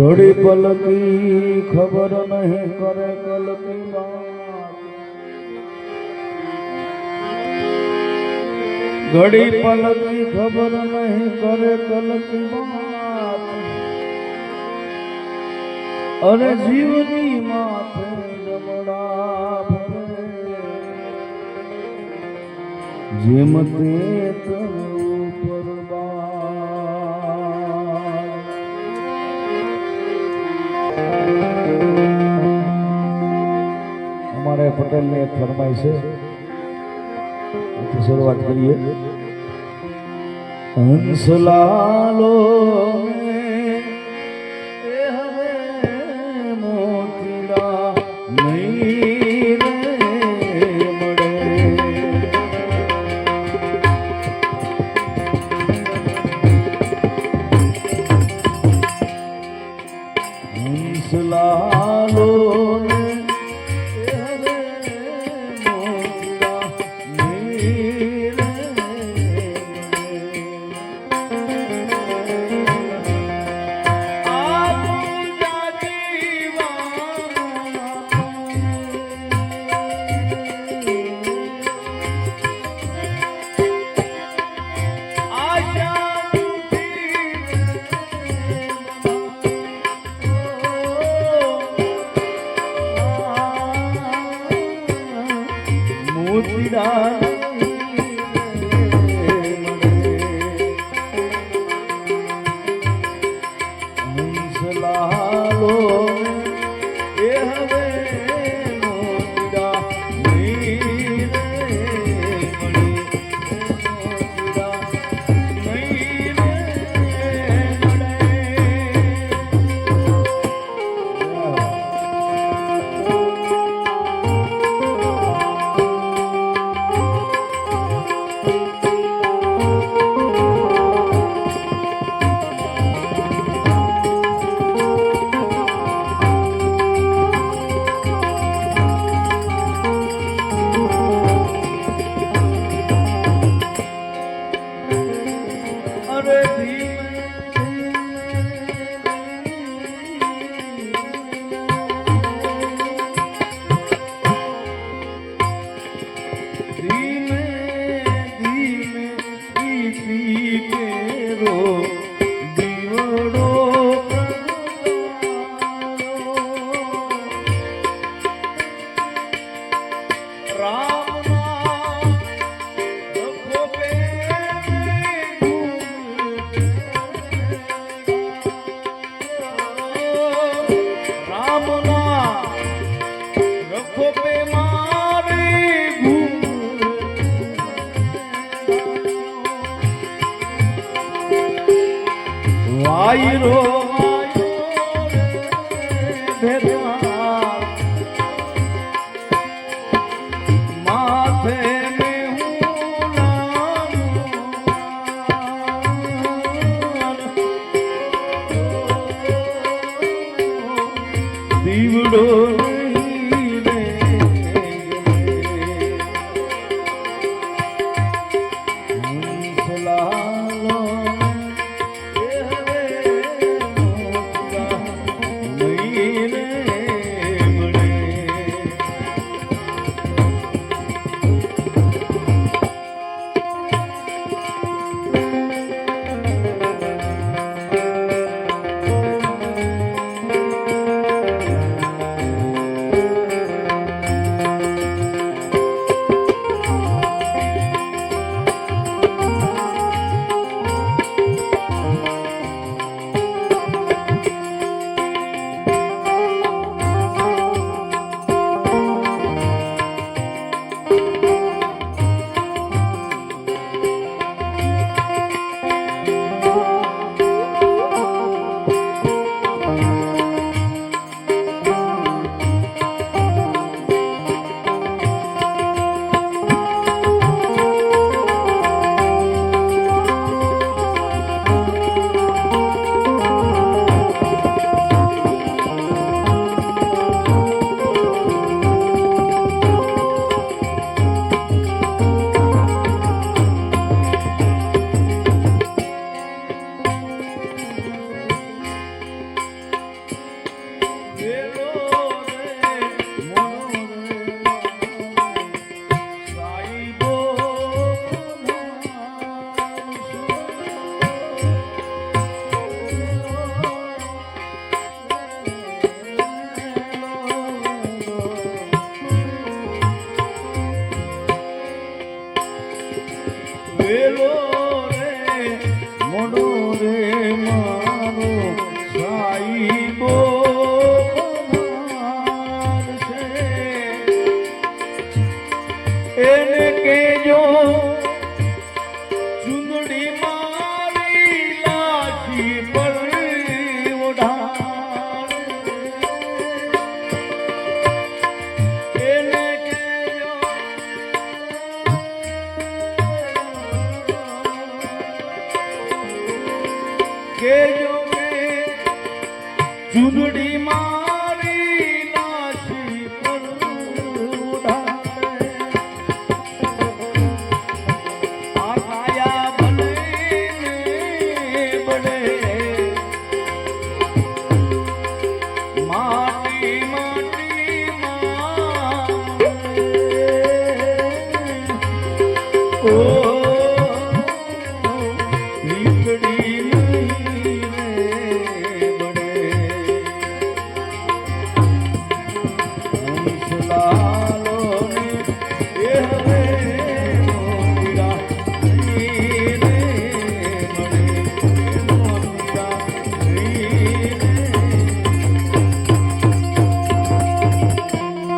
ઘડી પલકી, ખબર નહીં કરે કલકી ઘડી પલકી, ખબર નહીં કરે કલકી અરે જીવની માથે જમડા જેમ તે અમારે પટેલની એક ફરમાઈ છે. શરૂઆત કરીએ. હંસલાલો দুঃখী গো માથે કેજો કે ચુંદડી મારી લાશી પર ઉડાડે આ કાયા ભલે. ને Yeah.